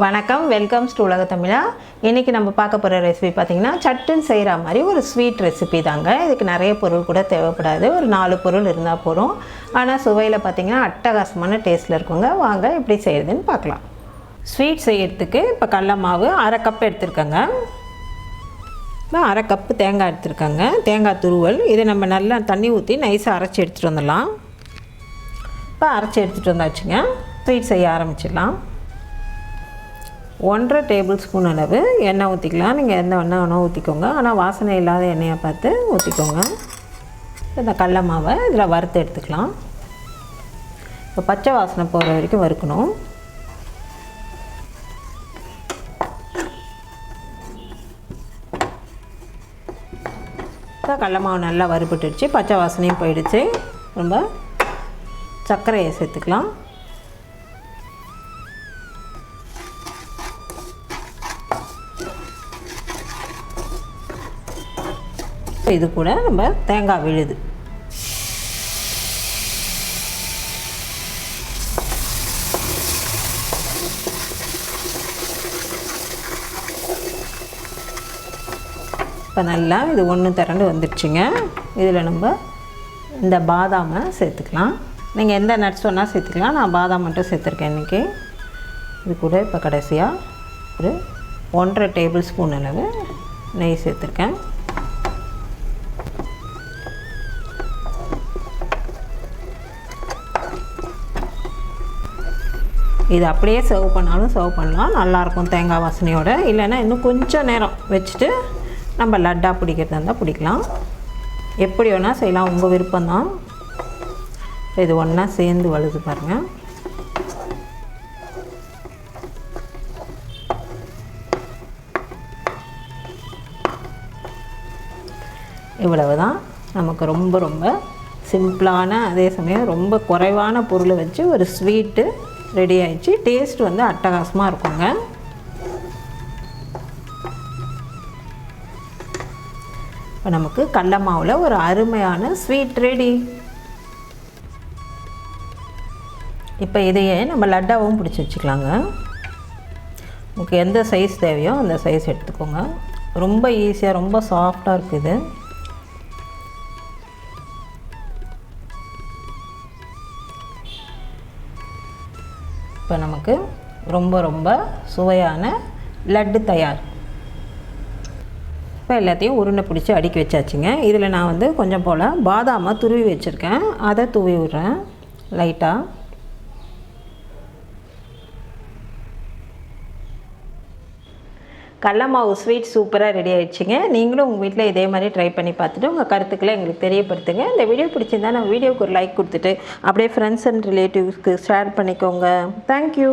வணக்கம் welcome to உலக தமிழா. இன்றைக்கி நம்ம பார்க்க போகிற ரெசிபி பார்த்திங்கன்னா சட்டுன்னு செய்கிற மாதிரி ஒரு ஸ்வீட் ரெசிபி தாங்க. இதுக்கு நிறைய பொருள் கூட தேவைப்படாது. ஒரு நாலு பொருள் இருந்தால் போதும். ஆனால் சுவையில் பார்த்திங்கன்னா அட்டகாசமான டேஸ்ட்டில் இருக்குங்க. வாங்க எப்படி செய்கிறதுன்னு பார்க்கலாம். ஸ்வீட் செய்கிறதுக்கு இப்போ கடல மாவு அரை கப் எடுத்துருக்கேங்க. இப்போ அரை கப்பு தேங்காய் எடுத்துருக்கேங்க. தேங்காய் துருவல். இதை நம்ம நல்லா தண்ணி ஊற்றி நைஸாக அரைச்சி எடுத்துகிட்டு வந்துடலாம். இப்போ அரைச்சி எடுத்துகிட்டு வந்தாச்சுங்க. ஸ்வீட் செய்ய ஆரம்பிச்சிடலாம். ஒன்றரை டேபிள் ஸ்பூன் அளவு எண்ணெய் ஊற்றிக்கலாம் நீங்கள் எந்த எண்ணெய் வேணால் ஊற்றிக்கோங்க ஆனால் வாசனை இல்லாத எண்ணெயை பார்த்து ஊற்றிக்கோங்க இந்த கடல மாவை இதில் வறுத்து எடுத்துக்கலாம். இப்போ பச்சை வாசனை போகிற வரைக்கும் வறுக்கணும். இப்போ கடல மாவு நல்லா வறுபட்டுடுச்சு. பச்சை வாசனையும் போயிடுச்சு. ரொம்ப சர்க்கரையை சேர்த்துக்கலாம். இது கூட நம்ம தேங்காய் விழுது. இப்போ நல்லா இது ஒன்று திரண்டு வந்துடுச்சுங்க. இதில் நம்ம இந்த பாதாமை சேர்த்துக்கலாம். நீங்கள் எந்த நட்ஸ் வேணால் சேர்த்துக்கலாம். நான் பாதாம் மட்டும் சேர்த்துருக்கேன் இன்றைக்கி இது கூட இப்போ கடைசியாக ஒரு ஒன்றரை டேபிள் ஸ்பூன் அளவு நெய் சேர்த்துருக்கேன். இது அப்படியே சர்வ் பண்ணாலும் சர்வ் பண்ணலாம். நல்லாயிருக்கும் தேங்காய் வாசனையோட. இல்லைன்னா இன்னும் கொஞ்சம் நேரம் வச்சுட்டு நம்ம லட்டாக பிடிக்கிறதா இருந்தால் பிடிக்கலாம். எப்படி வேணால் செய்யலாம். உங்கள் விருப்பம்தான். இது ஒன்றா சேர்ந்து வழுது பாருங்கள் இவ்வளவு தான் நமக்கு ரொம்ப ரொம்ப சிம்பிளான அதே சமயம் ரொம்ப குறைவான பொருளை வச்சு ஒரு ஸ்வீட்டு ரெடி ஆயிடுச்சு. டேஸ்ட் வந்து அட்டகாசமாக இருக்குங்க. இப்போ நமக்கு கடல மாவில் ஒரு அருமையான ஸ்வீட் ரெடி இப்போ இதையே நம்ம லட்டாவும் பிடிச்சி வச்சுக்கலாங்க. உங்களுக்கு எந்த சைஸ் தேவையோ அந்த சைஸ் எடுத்துக்கோங்க. ரொம்ப ஈஸியாக ரொம்ப சாஃப்டாக இருக்குது. இப்போ நமக்கு ரொம்ப ரொம்ப சுவையான லட்டு தயார். இப்போ எல்லாத்தையும் உருண்டை பிடிச்சி அடுக்கி வச்சாச்சுங்க. இதில் நான் வந்து கொஞ்சம் போல் பாதாமை துருவி வச்சுருக்கேன். அதை தூவி விட்றேன். லைட்டாக கடல மாவு ஸ்வீட் சூப்பராக ரெடி ஆகிடுச்சிங்க நீங்களும் உங்கள் வீட்டில் இதே மாதிரி ட்ரை பண்ணி பார்த்துட்டு உங்கள் கருத்துக்களை எங்களுக்கு தெரியப்படுத்துங்க. இந்த வீடியோ பிடிச்சிருந்தா நம்ம வீடியோக்கு ஒரு லைக் கொடுத்துட்டு அப்படியே ஃப்ரெண்ட்ஸ் அண்ட் ரிலேட்டிவ்ஸ்க்கு ஷேர் பண்ணிக்கோங்க. Thank you